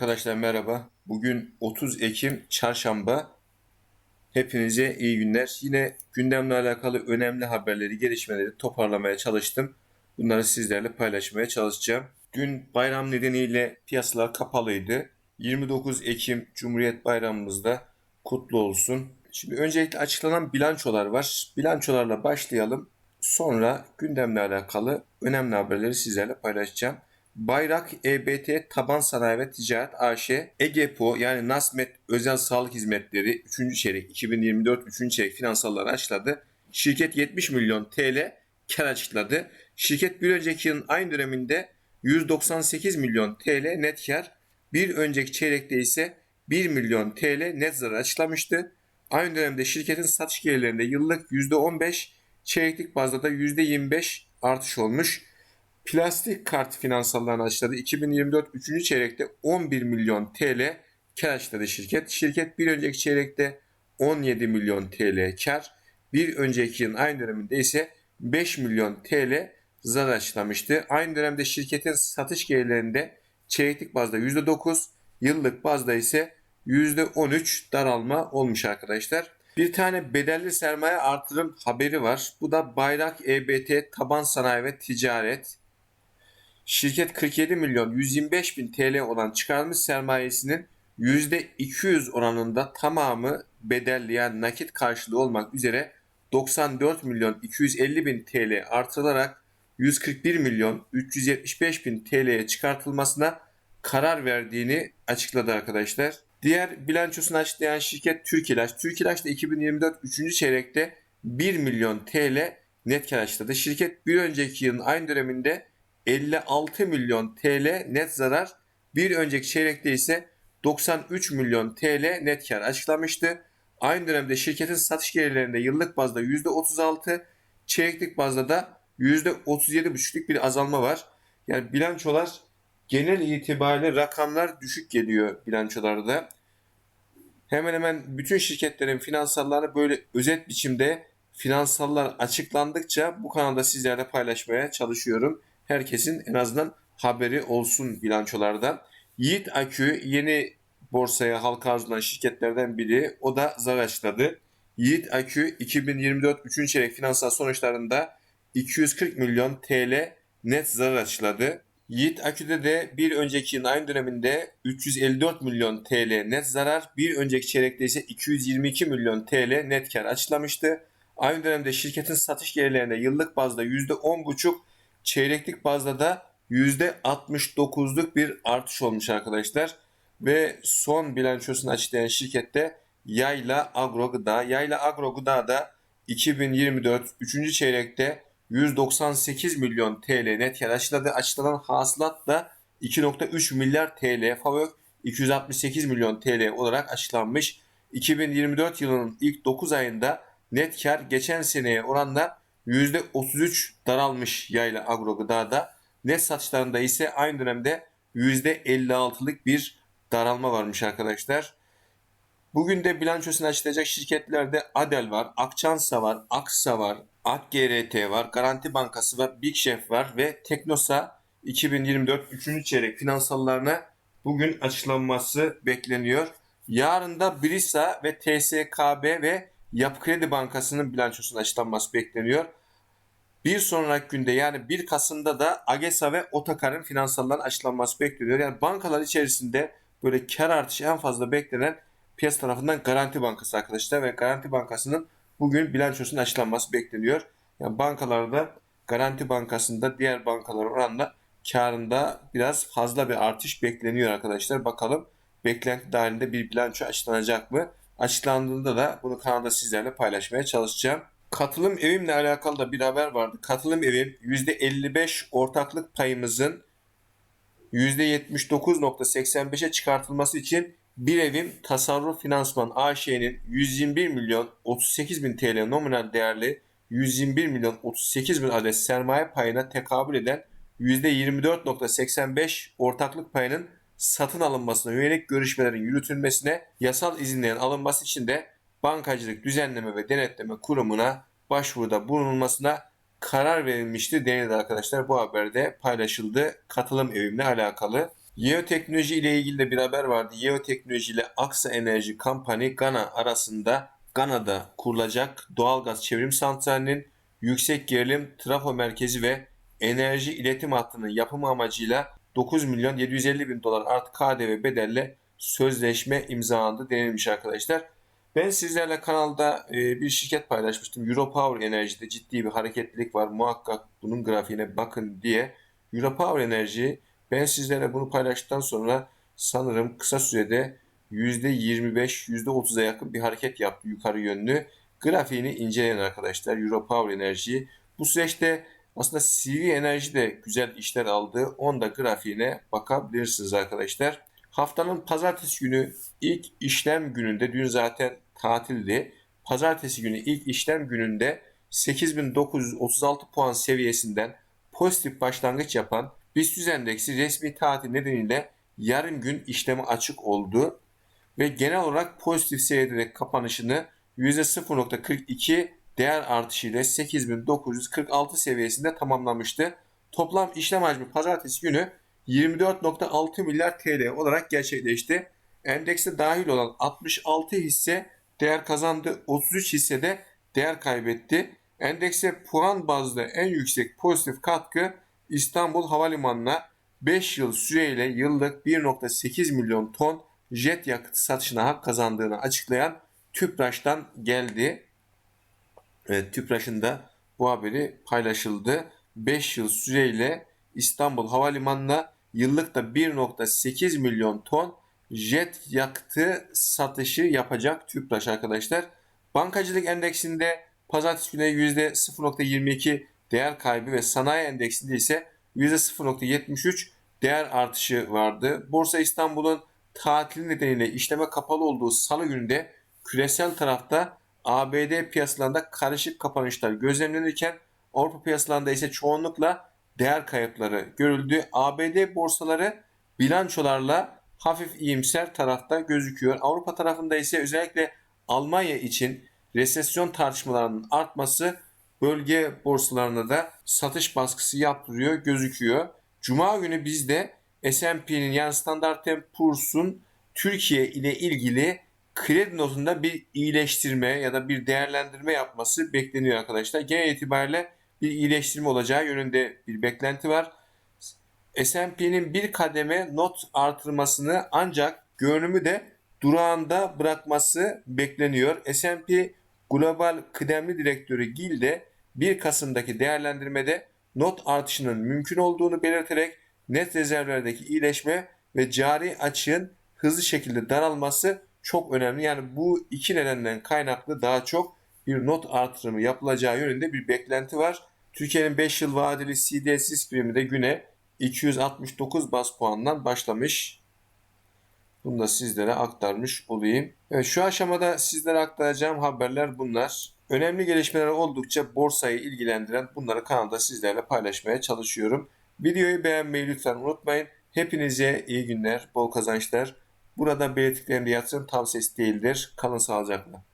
Arkadaşlar merhaba. Bugün 30 Ekim Çarşamba. Hepinize iyi günler. Yine gündemle alakalı önemli haberleri, gelişmeleri toparlamaya çalıştım. Bunları sizlerle paylaşmaya çalışacağım. Dün bayram nedeniyle piyasalar kapalıydı. 29 Ekim Cumhuriyet Bayramımızda kutlu olsun. Şimdi öncelikle açıklanan bilançolar var. Bilançolarla başlayalım. Sonra gündemle alakalı önemli haberleri sizlerle paylaşacağım. Bayrak EBT Taban Sanayi ve Ticaret AŞ, EGEPO yani Nasmet Özel Sağlık Hizmetleri 3. çeyrek 2024 3. çeyrek finansalları açıkladı. Şirket 70 milyon TL kar açıkladı. Şirket bir önceki yılın aynı döneminde 198 milyon TL net kar, bir önceki çeyrekte ise 1 milyon TL net zarar açıklamıştı. Aynı dönemde şirketin satış gelirlerinde yıllık %15, çeyreklik bazda da %25 artış olmuş. Plastik kart finansallarını açıkladı. 2024 3. çeyrekte 11 milyon TL kar açıkladı şirket. Şirket bir önceki çeyrekte 17 milyon TL kar, bir önceki yılın aynı döneminde ise 5 milyon TL zarar açıklamıştı. Aynı dönemde şirketin satış gelirlerinde çeyreklik bazda %9, yıllık bazda ise %13 daralma olmuş arkadaşlar. Bir tane bedelli sermaye artırım haberi var. Bu da Bayrak EBT Taban Sanayi ve Ticaret. Şirket 47 milyon 125 bin TL olan çıkarılmış sermayesinin %200 oranında tamamı bedelli yani nakit karşılığı olmak üzere 94 milyon 250 bin TL artırılarak 141 milyon 375 bin TL'ye çıkartılmasına karar verdiğini açıkladı arkadaşlar. Diğer bilançosunu açıklayan şirket Türk İlaç. Türk İlaç da 2024 3. çeyrekte 1 milyon TL net kar açıkladı. Şirket bir önceki yılın aynı döneminde 56 milyon TL net zarar, bir önceki çeyrekte ise 93 milyon TL net kar açıklamıştı. Aynı dönemde şirketin satış gelirlerinde yıllık bazda %36, çeyreklik bazda da %37,5'lik bir azalma var. Yani bilançolar genel itibariyle rakamlar düşük geliyor bilançolarda. Hemen hemen bütün şirketlerin finansallarını böyle özet biçimde finansallar açıklandıkça bu kanalda sizlerle paylaşmaya çalışıyorum. Herkesin en azından haberi olsun bilançolardan. Yiğit Akü yeni borsaya halka arzulan şirketlerden biri. O da zarar açıkladı. Yiğit Akü 2024 3. çeyrek finansal sonuçlarında 240 milyon TL net zarar açıkladı. Yiğit Akü'de de bir önceki yılın aynı döneminde 354 milyon TL net zarar, bir önceki çeyrekte ise 222 milyon TL net kar açıklamıştı. Aynı dönemde şirketin satış gelirlerinde yıllık bazda %10,5, çeyreklik bazda da %69'luk bir artış olmuş arkadaşlar. Ve son bilançosunu açıklayan şirkette Yayla Agro Gıda. Yayla Agro Gıda da 2024 3. çeyrekte 198 milyon TL net kar açıkladı. Açıklanan hasılat da 2.3 milyar TL, FAVÖK 268 milyon TL olarak açıklanmış. 2024 yılının ilk 9 ayında net kar geçen seneye oranla %33 daralmış yayla agro gıdada. Net satışlarında ise aynı dönemde %56'lık bir daralma varmış arkadaşlar. Bugün de bilançosunu açıklayacak şirketlerde Adel var, Akçansa var, Aksa var, AkGRT var, Garanti Bankası var, Big Chef var ve Teknosa 2024 3. çeyrek finansallarına bugün açıklanması bekleniyor. Yarın da Brisa ve TSKB ve Yapı Kredi Bankası'nın bilançosunun açıklanması bekleniyor. Bir sonraki günde yani 1 Kasım'da da AGESA ve Otakar'ın finansalların açıklanması bekleniyor. Yani bankalar içerisinde böyle kar artışı en fazla beklenen piyasa tarafından Garanti Bankası arkadaşlar ve Garanti Bankası'nın bugün bilançosunun açıklanması bekleniyor. Yani bankalarda Garanti Bankası'nda diğer bankalar oranla karında biraz fazla bir artış bekleniyor arkadaşlar. Bakalım beklenti dahilinde bir bilanço açıklanacak mı? Açıklandığında da bunu kanalda sizlerle paylaşmaya çalışacağım. Katılım evimle alakalı da bir haber vardı. Katılım evim %55 ortaklık payımızın %79.85'e çıkartılması için bir evim tasarruf finansman AŞ'nin 121 milyon 38 bin TL nominal değerli 121 milyon 38 bin adet sermaye payına tekabül eden %24.85 ortaklık payının satın alınmasına yönelik görüşmelerin yürütülmesine yasal izinlerin alınması için de Bankacılık Düzenleme ve Denetleme Kurumu'na başvuruda bulunulmasına karar verilmişti denildi arkadaşlar. Bu haberde paylaşıldı katılım evimle alakalı. Yeoteknoloji ile ilgili de bir haber vardı. Yeoteknoloji ile Aksa Enerji Company Gana arasında Gana'da kurulacak doğalgaz çevrim santralinin yüksek gerilim trafo merkezi ve enerji iletim hattının yapımı amacıyla 9 milyon 750 bin dolar artı KDV bedelle sözleşme imzalandı denilmiş arkadaşlar. Ben sizlerle kanalda e, bir şirket paylaşmıştım. Europower Enerji'de ciddi bir hareketlilik var. Muhakkak bunun grafiğine bakın diye. Europower Enerji ben sizlere bunu paylaştıktan sonra sanırım kısa sürede %25, %30'a yakın bir hareket yaptı yukarı yönlü. Grafiğini inceleyin arkadaşlar. Europower Enerji. Bu süreçte aslında CV Enerji de güzel işler aldı. Onda grafiğine bakabilirsiniz arkadaşlar. Haftanın pazartesi günü ilk işlem gününde dün zaten tatildi. Pazartesi günü ilk işlem gününde 8936 puan seviyesinden pozitif başlangıç yapan BIST endeksi resmi tatil nedeniyle yarım gün işlemi açık oldu ve genel olarak pozitif seviyede kapanışını %0.42 değer artışı ile 8946 seviyesinde tamamlamıştı. Toplam işlem hacmi pazartesi günü 24.6 milyar TL olarak gerçekleşti. Endekste dahil olan 66 hisse değer kazandı, 33 hisse de değer kaybetti. Endekse puan bazlı en yüksek pozitif katkı İstanbul Havalimanı'na 5 yıl süreyle yıllık 1.8 milyon ton jet yakıtı satışına hak kazandığını açıklayan TÜPRAŞ'tan geldi. Evet, TÜPRAŞ'ın da bu haberi paylaşıldı. 5 yıl süreyle İstanbul Havalimanı'na yıllık da 1.8 milyon ton jet yakıtı satışı yapacak TÜPRAŞ arkadaşlar. Bankacılık endeksinde pazartesi günü %0.22 değer kaybı ve sanayi endeksinde ise %0.73 değer artışı vardı. Borsa İstanbul'un tatil nedeniyle işleme kapalı olduğu salı gününde küresel tarafta ABD piyasalarında karışık kapanışlar gözlemlenirken Avrupa piyasalarında ise çoğunlukla değer kayıpları görüldü. ABD borsaları bilançolarla hafif iyimser tarafta gözüküyor. Avrupa tarafında ise özellikle Almanya için resesyon tartışmalarının artması bölge borsalarına da satış baskısı yaptırıyor gözüküyor. Cuma günü bizde S&P'nin yani Standard Poor's'un Türkiye ile ilgili kredi notunda bir iyileştirme ya da bir değerlendirme yapması bekleniyor arkadaşlar. Genel itibariyle bir iyileştirme olacağı yönünde bir beklenti var. S&P'nin bir kademe not artırmasını ancak görünümü de durağında bırakması bekleniyor. S&P Global Kıdemli Direktörü Gil de 1 Kasım'daki değerlendirmede not artışının mümkün olduğunu belirterek net rezervlerdeki iyileşme ve cari açığın hızlı şekilde daralması çok önemli. Yani bu iki nedenden kaynaklı daha çok bir not artırımı yapılacağı yönünde bir beklenti var. Türkiye'nin 5 yıl vadeli CDS primi de güne 269 bas puandan başlamış. Bunu da sizlere aktarmış olayım. Evet, şu aşamada sizlere aktaracağım haberler bunlar. Önemli gelişmeler oldukça borsayı ilgilendiren bunları kanalda sizlerle paylaşmaya çalışıyorum. Videoyu beğenmeyi lütfen unutmayın. Hepinize iyi günler, bol kazançlar. Burada belirttiklerimde yatırım tavsiyesi değildir. Kalın sağlıcakla.